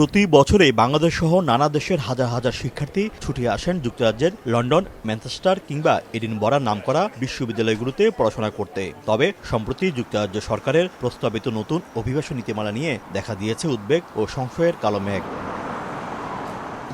প্রতি বছরে বাংলাদেশ সহ নানা দেশের হাজার হাজার শিক্ষার্থী ছুটে আসেন যুক্তরাজ্যের লন্ডন, ম্যানচেস্টার কিংবা এডিনবরার নামকরা বিশ্ববিদ্যালয়গুলোতে পড়াশোনা করতে। তবে সম্প্রতি যুক্তরাজ্য সরকারের প্রস্তাবিত নতুন অভিবাসন নীতিমালা নিয়ে দেখা দিয়েছে উদ্বেগ ও সংশয়ের কালো মেঘ।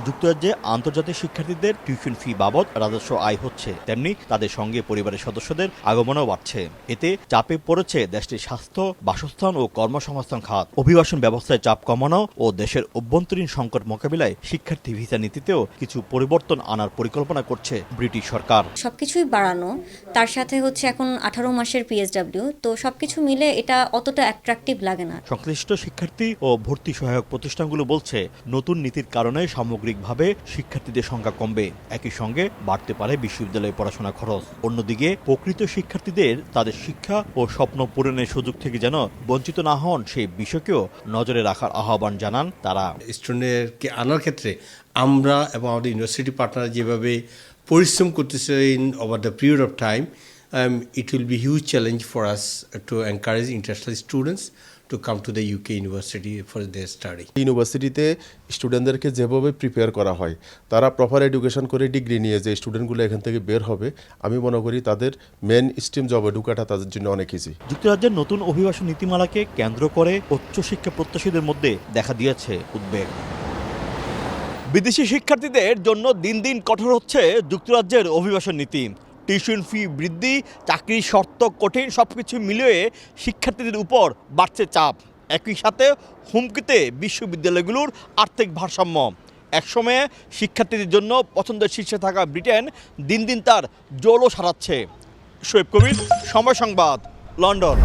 যুক্তরাজ্যে আন্তর্জাতিক শিক্ষার্থীদের টিউশন ফি বাবদ রাজস্ব আয় হচ্ছে। তেমনি তাদের সঙ্গে পরিবারের সদস্যদের আগমনও বাড়ছে। এতে চাপে পড়েছে দেশটির স্বাস্থ্য বাসস্থান ও কর্মসংস্থান খাত। অভিবাসন ব্যবস্থায় চাপ কমানো ও দেশের অভ্যন্তরীণ সংকট মোকাবিলায় শিক্ষার্থী ভিসা নীতিতেও কিছু পরিবর্তন আনার পরিকল্পনা করছে ব্রিটিশ সরকার। সবকিছুই বাড়ানো তার সাথে হচ্ছে এখন আঠারো মাসের পিএসডাব্লিউ তো সবকিছু মিলে এটা অতটা অ্যাট্রাকটিভ লাগে না। সংশ্লিষ্ট শিক্ষার্থী ও ভর্তি সহায়ক প্রতিষ্ঠানগুলো বলছে নতুন নীতির কারণে সামগ্রিকভাবে শিক্ষার্থীদের সংখ্যা কমবে। একই সঙ্গে বাড়তে পারে বিশ্ববিদ্যালয়ে পড়াশোনা খরচ। অন্যদিকে, প্রকৃত শিক্ষার্থীদের তাদের শিক্ষা ও স্বপ্ন পূরণের সুযোগ থেকে যেন বঞ্চিত না হন, সেই বিষয়কেও নজরে রাখার আহ্বান জানান তারা। স্টুডেন্টকে আনার ক্ষেত্রে আমরা এবং আমাদের ইউনিভার্সিটি পার্টনার যেভাবে পরিশ্রম করতেছে in over the period of time it will be huge challenge for us to encourage international students to come to the UK university for their study ইউনিভার্সিটিতে স্টুডেন্টদেরকে যেভাবে প্রিপেয়ার করা হয় তারা প্রপার এডুকেশন করে ডিগ্রি নিয়ে যে স্টুডেন্টগুলো এখান থেকে বের হবে আমি মনে করি তাদের মেন স্ট্রিম জবে ঢুকাটা তাদের জন্য অনেক ইজি যুক্তরাজ্যের নতুন অভিবাসন নীতিমালাকে কেন্দ্র করে উচ্চশিক্ষা প্রত্যাশীদের মধ্যে দেখা দিয়েছে উদ্বেগ। বিদেশি শিক্ষার্থীদের জন্য দিন দিন কঠোর হচ্ছে যুক্তরাজ্যের অভিবাসন নীতি। টিউশন ফি বৃদ্ধি, চাকরির শর্ত কঠিন সব কিছু মিলিয়ে শিক্ষার্থীদের উপর বাড়ছে চাপ। একই সাথে হুমকিতে বিশ্ববিদ্যালয়গুলোর আর্থিক ভারসাম্য। একসময়ে শিক্ষার্থীদের জন্য পছন্দের শীর্ষে থাকা ব্রিটেন দিন দিন তার জলও সারাচ্ছে। শোয়েব কবির, সময় সংবাদ, লন্ডন।